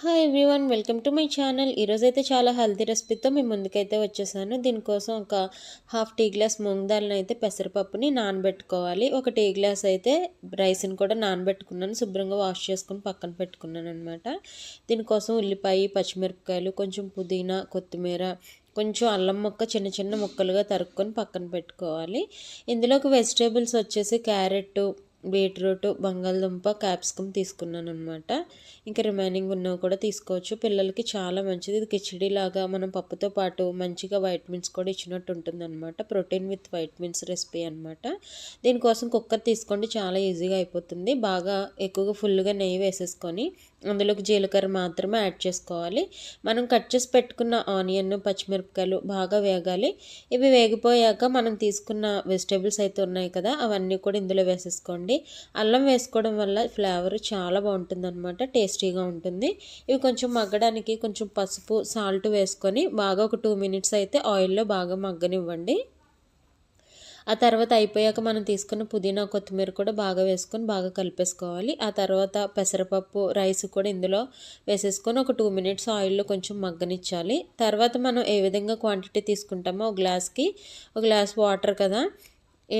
Hi everyone welcome to my channel ఈరోజైతే చాలా healthy రెసిపీతో మేము ముందుకైతే వచ్చేసాను. దీనికోసం ఒక హాఫ్ టీ గ్లాస్ మూంగ్ అయితే పెసరపప్పుని నానబెట్టుకోవాలి. ఒక టీ గ్లాస్ అయితే రైస్ని కూడా నానబెట్టుకున్నాను. శుభ్రంగా వాష్ చేసుకుని పక్కన పెట్టుకున్నాను అనమాట దీనికోసం ఉల్లిపాయ పచ్చిమిరపకాయలు కొంచెం పుదీనా కొత్తిమీర కొంచెం అల్లం ముక్క చిన్న చిన్న ముక్కలుగా తరుక్కొని పక్కన పెట్టుకోవాలి. ఇందులోకి వెజిటేబుల్స్ వచ్చేసి క్యారెట్ బీట్రూట్ బంగాళదుంప క్యాప్సికమ్ తీసుకున్నాను అనమాట ఇంకా రిమైనింగ్ ఉన్నవి కూడా తీసుకోవచ్చు. పిల్లలకి చాలా మంచిది. ఇది కిచిడి లాగా మనం పప్పుతో పాటు మంచిగా వైటమిన్స్ కూడా ఇచ్చినట్టు ఉంటుంది అనమాట ప్రోటీన్ విత్ వైటమిన్స్ రెసిపీ అనమాట దీనికోసం కుక్కర్ తీసుకోండి. చాలా ఈజీగా అయిపోతుంది. బాగా ఎక్కువగా ఫుల్గా నెయ్యి వేసేసుకొని అందులోకి జీలకర్ర మాత్రమే యాడ్ చేసుకోవాలి. మనం కట్ చేసి పెట్టుకున్న ఆనియన్ పచ్చిమిరపకాయలు బాగా వేగాలి. ఇవి వేగిపోయాక మనం తీసుకున్న వెజిటేబుల్స్ అయితే ఉన్నాయి కదా అవన్నీ కూడా ఇందులో వేసేసుకోండి. అల్లం వేసుకోవడం వల్ల ఫ్లేవర్ చాలా బాగుంటుంది అనమాట టేస్టీగా ఉంటుంది. ఇవి కొంచెం మగ్గడానికి కొంచెం పసుపు సాల్ట్ వేసుకొని బాగా ఒక టూ మినిట్స్ అయితే ఆయిల్లో బాగా మగ్గనివ్వండి. ఆ తర్వాత అయిపోయాక మనం తీసుకున్న పుదీనా కొత్తిమీర కూడా బాగా వేసుకొని బాగా కలిపేసుకోవాలి. ఆ తర్వాత పెసరపప్పు రైస్ కూడా ఇందులో వేసేసుకొని ఒక టూ మినిట్స్ ఆయిల్లో కొంచెం మగ్గనిచ్చాలి. తర్వాత మనం ఏ విధంగా క్వాంటిటీ తీసుకుంటామో ఒక గ్లాస్కి ఒక గ్లాస్ వాటర్ కదా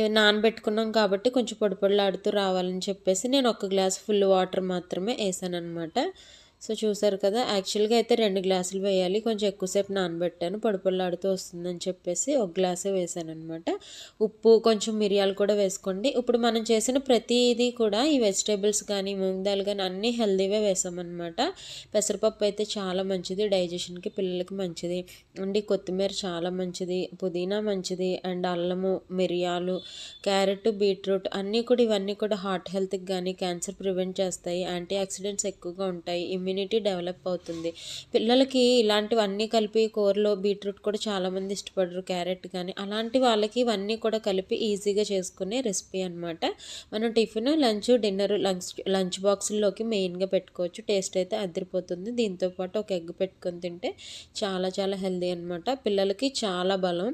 నానబెట్టుకున్నాం కాబట్టి కొంచెం పొడిపొడిలాడుతూ రావాలని చెప్పేసి నేను ఒక గ్లాస్ ఫుల్ వాటర్ మాత్రమే వేసాను అనమాట సో చూసారు కదా యాక్చువల్గా అయితే రెండు గ్లాసులు వేయాలి. కొంచెం ఎక్కువసేపు నానబెట్టాను. పొడిపొల్లాడుతూ వస్తుందని చెప్పేసి ఒక గ్లాసే వేసాను అనమాట ఉప్పు కొంచెం మిరియాలు కూడా వేసుకోండి. ఇప్పుడు మనం చేసిన ప్రతిదీ కూడా ఈ వెజిటేబుల్స్ కానీ మూంగ్ దాల్ కానీ అన్నీ హెల్దీవే వేసామన్నమాట. పెసరపప్పు అయితే చాలా మంచిది. డైజెషన్కి పిల్లలకి మంచిది. అండి కొత్తిమీర చాలా మంచిది. పుదీనా మంచిది. అండ్ అల్లము మిరియాలు క్యారెట్ బీట్రూట్ అన్నీ కూడా ఇవన్నీ కూడా హార్ట్ హెల్త్కి కానీ క్యాన్సర్ ప్రివెంట్ చేస్తాయి. యాంటీ ఆక్సిడెంట్స్ ఎక్కువగా ఉంటాయి. ఇమ్యూనిటీ డెవలప్ అవుతుంది. పిల్లలకి ఇలాంటివన్నీ కలిపి కూరలో బీట్రూట్ కూడా చాలామంది ఇష్టపడరు క్యారెట్ కానీ. అలాంటి వాళ్ళకి ఇవన్నీ కూడా కలిపి ఈజీగా చేసుకునే రెసిపీ అనమాట మనం tiffin lunch dinner lunch lunch బాక్సుల్లోకి మెయిన్గా పెట్టుకోవచ్చు. టేస్ట్ అయితే అదిరిపోతుంది. దీంతోపాటు ఒక ఎగ్ పెట్టుకొని తింటే చాలా చాలా హెల్దీ అనమాట పిల్లలకి చాలా బలం.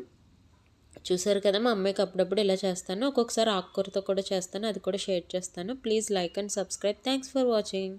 చూసారు కదా మా అమ్మాయికి అప్పుడప్పుడు ఇలా చేస్తాను. ఒక్కొక్కసారి ఆకుకూరతో కూడా చేస్తాను. అది కూడా షేర్ చేస్తాను. Please like and subscribe. Thanks for watching.